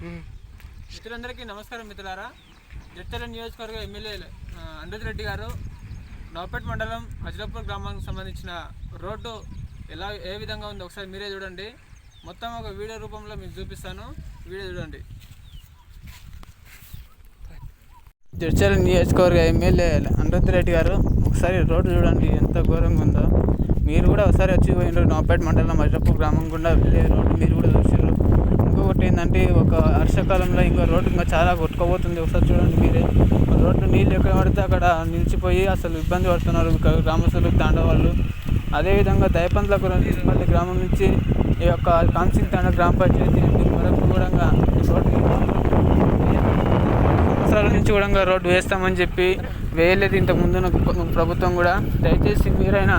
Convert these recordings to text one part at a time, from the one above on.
మిత్రులందరికీ నమస్కారం మిత్రులారా. జడ్చర్ల నియోజకవర్గ ఎమ్మెల్యే ఆ, అనిరుద్ రెడ్డి గారు నవపేట మండలం అజలాపూర్ గ్రామానికి సంబంధించిన రోడ్డు ఎలా ఏ విధంగా ఉందో ఒకసారి మీరే చూడండి. మొత్తం ఒక వీడియో రూపంలో మీకు చూపిస్తాను. వీడియో చూడండి. జడ్చర్ల నియోజకవర్గ ఎమ్మెల్యే అనిరుద్ రెడ్డి గారు ఒకసారి రోడ్డు చూడండి ఎంత ఘోరంగా ఉందో. మీరు కూడా ఒకసారి వచ్చి పోయినారు నవపేట మండలం అజలాపూర్ గ్రామం గుండా వెళ్ళే రోడ్డు మీరు కూడా చూసారు అంటే ఒక వర్షాకాలంలో ఇంకా రోడ్డు ఇంకా చాలా కొట్టుకోబోతుంది ఒకసారి చూడండి మీరే. రోడ్డు నీళ్ళు ఎక్కడ పడితే అక్కడ నిలిచిపోయి అసలు ఇబ్బంది పడుతున్నారు గ్రామస్తులు తాండ వాళ్ళు అదేవిధంగా దయపంతుల మళ్ళీ గ్రామం నుంచి ఈ యొక్క కాన్సింగ్ తాండ గ్రామ పంచాయతీ వరకు కూడా రోడ్డు సంవత్సరాల నుంచి కూడా రోడ్డు వేస్తామని చెప్పి వేయలేదు ఇంతకు ముందున్న ప్రభుత్వం కూడా. దయచేసి మీరైనా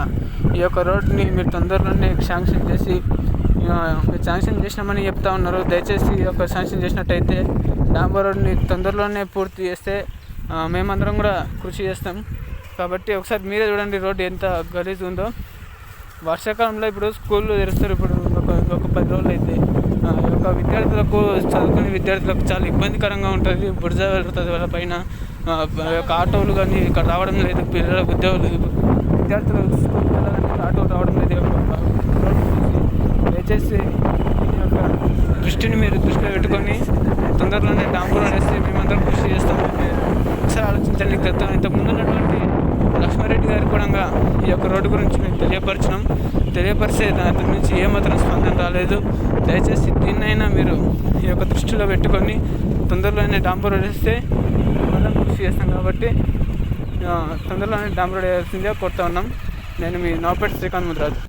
ఈ యొక్క రోడ్డుని మీరు తొందరలోనే శాంక్షన్ చేసి శాంక్షన్ చేసినామని చెప్తా ఉన్నారు. దయచేసి ఈ యొక్క శాంక్షన్ చేసినట్టయితే డాంబర్ రోడ్ని తొందరలోనే పూర్తి చేస్తే మేమందరం కూడా కృషి చేస్తాం. కాబట్టి ఒకసారి మీరే చూడండి రోడ్డు ఎంత గలీజ్ ఉందో. వర్షాకాలంలో ఇప్పుడు స్కూళ్ళు తెరుస్తారు. ఇప్పుడు ఒక ఒక పది రోజులు అయితే ఒక ఈ యొక్క విద్యార్థులకు చదువుకునే విద్యార్థులకు చాలా ఇబ్బందికరంగా ఉంటుంది. బురద వెళ్తుంది వాళ్ళ పైన. యొక్క ఆటోలు కానీ ఇక్కడ రావడం లేదు. పిల్లలకు ఉద్యోగులు విద్యార్థులు స్కూల్కి వెళ్ళాలంటే ఆటోలు రావడం లేదు ఈ యొక్క రోడ్డు చూసి దయచేసి ఈ యొక్క దృష్టిని మీరు దృష్టిలో పెట్టుకొని తొందరలోనే డాంబర్ వేస్తే మేమందరం కృషి చేస్తాము. ఒకసారి ఆలోచించండి గత ఇంతకుముందు ఉన్నటువంటి లక్ష్మారెడ్డి గారికి కూడా ఈ యొక్క రోడ్డు గురించి మేము తెలియపరిచినాం. తెలియపరిచే దాని నుంచి ఏమాత్రం స్పందన రాలేదు. దయచేసి దీన్నైనా మీరు ఈ యొక్క దృష్టిలో పెట్టుకొని తొందరలోనే డాంబర్ రోడ్ వేస్తే మనం కృషి చేస్తాం కాబట్టి తొందరలోనే డాంబర్ రోడ్ వేయాల్సిందిగా కోరుతా ఉన్నాం. నేను మీ నాపేట శ్రీకాంత్ ముద్రాజు.